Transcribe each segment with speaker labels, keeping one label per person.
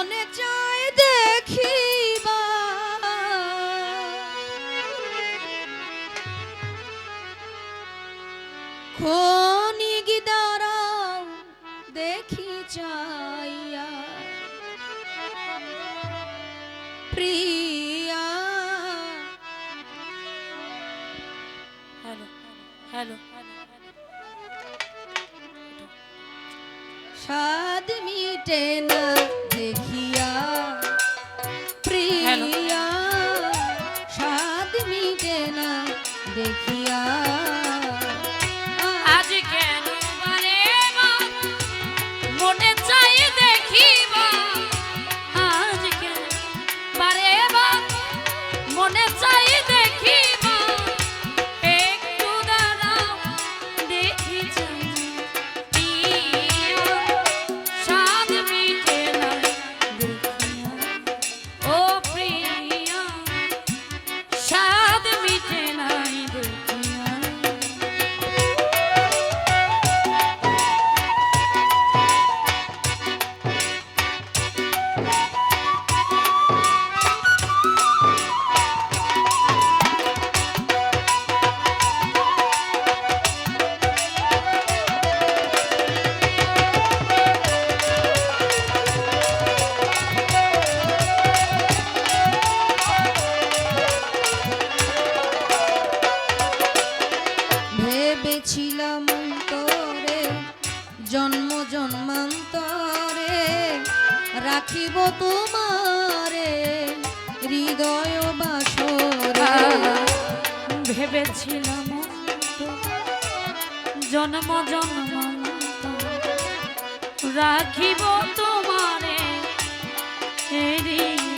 Speaker 1: মনে চায় দেখিবা। খনিক দাঁড়াও দেখি চাইয়া। প্রিয়া।
Speaker 2: Hello hello.
Speaker 1: স্বাদ মিটে না। রাখিব তোমারে হৃদয় বাস
Speaker 2: ভেবেছিলাম জন্ম জন্ম রাখিব তোমারে হৃদয়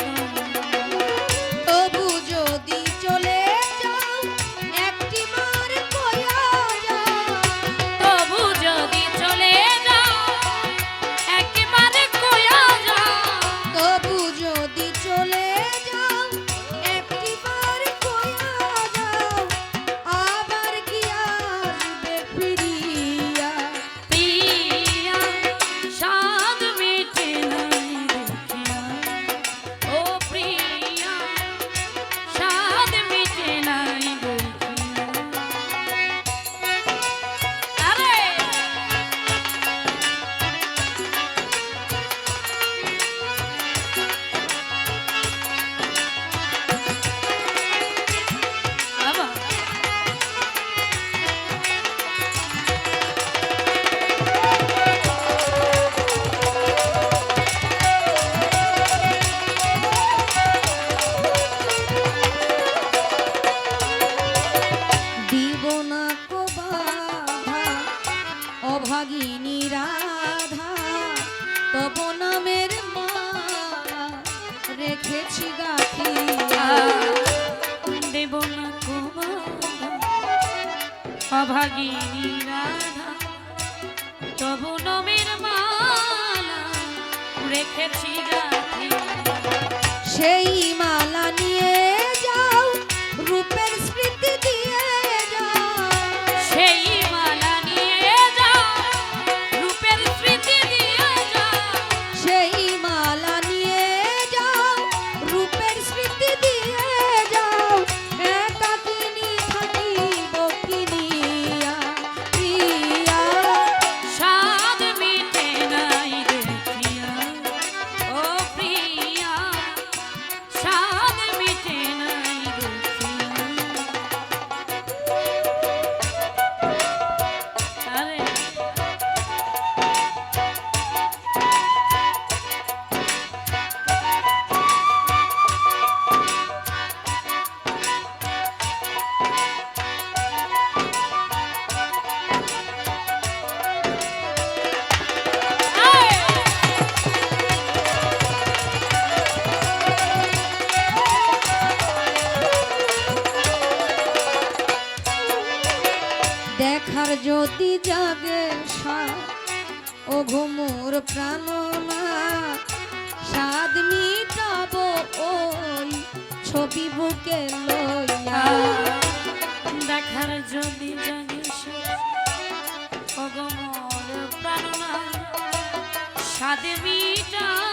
Speaker 1: রাগিনী রাধা তব নামের মা রেখেছি গাখিয়া
Speaker 2: দেব না কুমার রাধা তব নামের মালা রেখেছি গাখিয়া
Speaker 1: সেই
Speaker 2: মা লাগে ও
Speaker 1: ঘুমুর প্রাণ প্রাণনা সাদ মিটাব ওই ছবি বুকে লইয়া।
Speaker 2: দেখার যদি জানি ও ঘুমুর প্রাণ প্রাণনা সাদ মিটাব